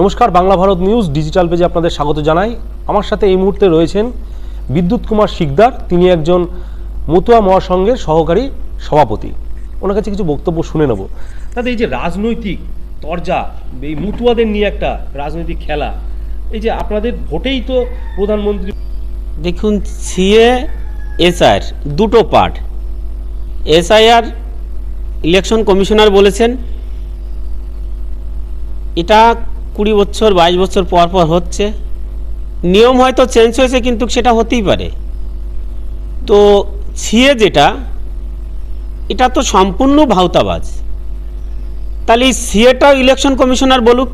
নমস্কার, Bangla Bharat news digital পেজে আপনাদের স্বাগত জানাই। আমার সাথে এই মুহূর্তে রয়েছেন বিদ্যুৎ কুমার শিকদার, তিনি একজন মতুয়া মহাসংঘের সহকারী সভাপতি। ওনার কাছে কিছু বক্তব্য শুনে নেব। তাতে এই যে রাজনৈতিক তরজা, এই মতুয়াদের নিয়ে একটা রাজনৈতিক খেলা, এই যে আপনাদের ভোটেই তো প্রধানমন্ত্রী দেখুন, সিএ, এসআইআর দুটো পার্ট। এসআইআর ইলেকশন কমিশনার বলেছেন, এটা কুড়ি বছর, বাইশ বছর পর পর হচ্ছে। নিয়ম হয়তো চেঞ্জ হয়েছে কিন্তু সেটা হতেই পারে। তো সিএ যেটা, এটা তো সম্পূর্ণ ভাওতাবাজ। তাহলে এই সিএটাও ইলেকশন কমিশনার বলুক,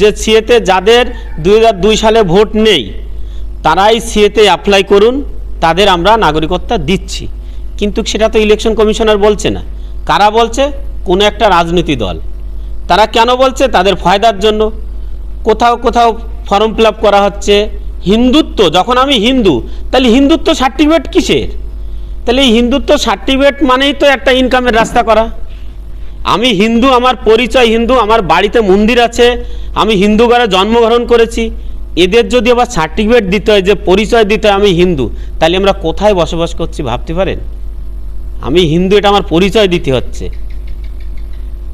যে সিএতে যাদের দু হাজার দুই সালে ভোট নেই, তারাই সিএতে অ্যাপ্লাই করুন, তাদের আমরা নাগরিকত্ব দিচ্ছি। কিন্তু সেটা তো ইলেকশন কমিশনার বলছে না। কারা বলছে? কোনো একটা রাজনীতি দল। তারা কেন বলছে? তাদের ফায়দার জন্য। কোথাও কোথাও ফর্ম ফিল করা হচ্ছে। হিন্দুত্ব, যখন আমি হিন্দু, তাহলে হিন্দুত্ব সার্টিফিকেট কিসের? তাহলে এই হিন্দুত্ব সার্টিফিকেট মানেই তো একটা ইনকামের রাস্তা করা। আমি হিন্দু, আমার পরিচয় হিন্দু, আমার বাড়িতে মন্দির আছে, আমি হিন্দু ঘরে জন্মগ্রহণ করেছি। এদের যদি আবার সার্টিফিকেট দিতে হয়, যে পরিচয় দিতে হয় আমি হিন্দু, তাহলে আমরা কোথায় বসবাস করছি ভাবতে পারেন? আমি হিন্দু, এটা আমার পরিচয় দিতে হচ্ছে।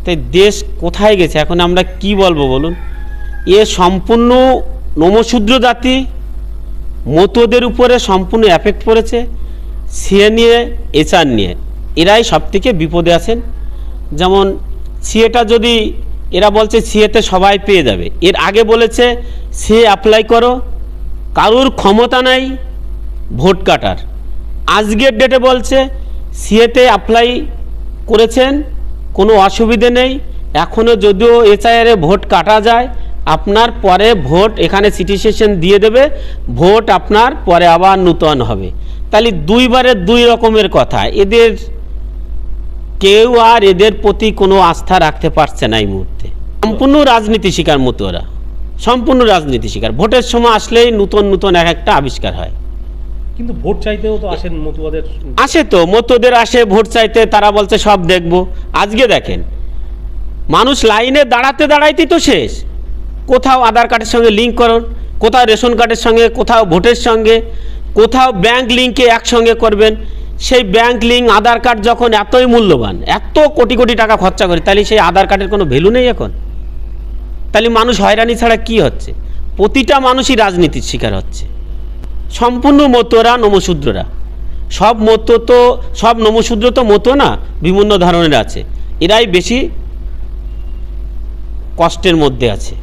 তাই দেশ কোথায় গেছে? এখন আমরা কি বলব বলুন? এ সম্পূর্ণ নমশূদ্র জাতি, মতোদের উপরে সম্পূর্ণ এফেক্ট পড়েছে সিএ নিয়ে এচআর নিয়ে। এরাই সব থেকে বিপদে আছেন। যেমন সিএটা যদি, এরা বলছে সিএতে সবাই পেয়ে যাবে। এর আগে বলেছে, সে অ্যাপ্লাই করো, কারুর ক্ষমতা নাই, ভোট কাটার। আজকের ডেটে বলছে সিএতে অ্যাপ্লাই করেছেন কোনো অসুবিধে নেই। এখনও যদিও এসআইআরে ভোট কাটা যায়, আপনার পরে ভোট এখানে সিটি সেশন দিয়ে দেবে, ভোট আপনার পরে আবার নূতন হবে। তাহলে দুইবারে দুই রকমের কথা। এদের কেউ আর এদের প্রতি কোনো আস্থা রাখতে পারছে না এই মুহূর্তে। সম্পূর্ণ রাজনীতি শিকার মতো ওরা। সম্পূর্ণ রাজনীতি শিকার। ভোটের সময় আসলেই নূতন নূতন এক একটা আবিষ্কার হয়। কিন্তু ভোট চাইতেও তো আসেন মতুয়াদের আসে তো মতোদের আসে, ভোট চাইতে, তারা বলছে সব দেখব। আজকে দেখেন, মানুষ লাইনে দাঁড়াতে দাঁড়াইতেই তো শেষ। কোথাও আধার কার্ডের সঙ্গে লিঙ্ক করুন, কোথাও রেশন কার্ডের সঙ্গে, কোথাও ভোটের সঙ্গে, কোথাও ব্যাংক লিঙ্কে একসঙ্গে করবেন। সেই ব্যাংক লিঙ্ক আধার কার্ড যখন এতই মূল্যবান, এত কোটি কোটি টাকা খরচা করে, তাহলে সেই আধার কার্ডের কোনো ভ্যালু নেই এখন? তাহলে মানুষ হয়রানি ছাড়া কি হচ্ছে? প্রতিটা মানুষই রাজনীতির শিকার হচ্ছে। সম্পূর্ণ মতোরা নমশূদ্ররা। সব মতো তো, সব নমশূদ্র তো মতো না, বিভিন্ন ধরনের আছে। এরাই বেশি কষ্টের মধ্যে আছে।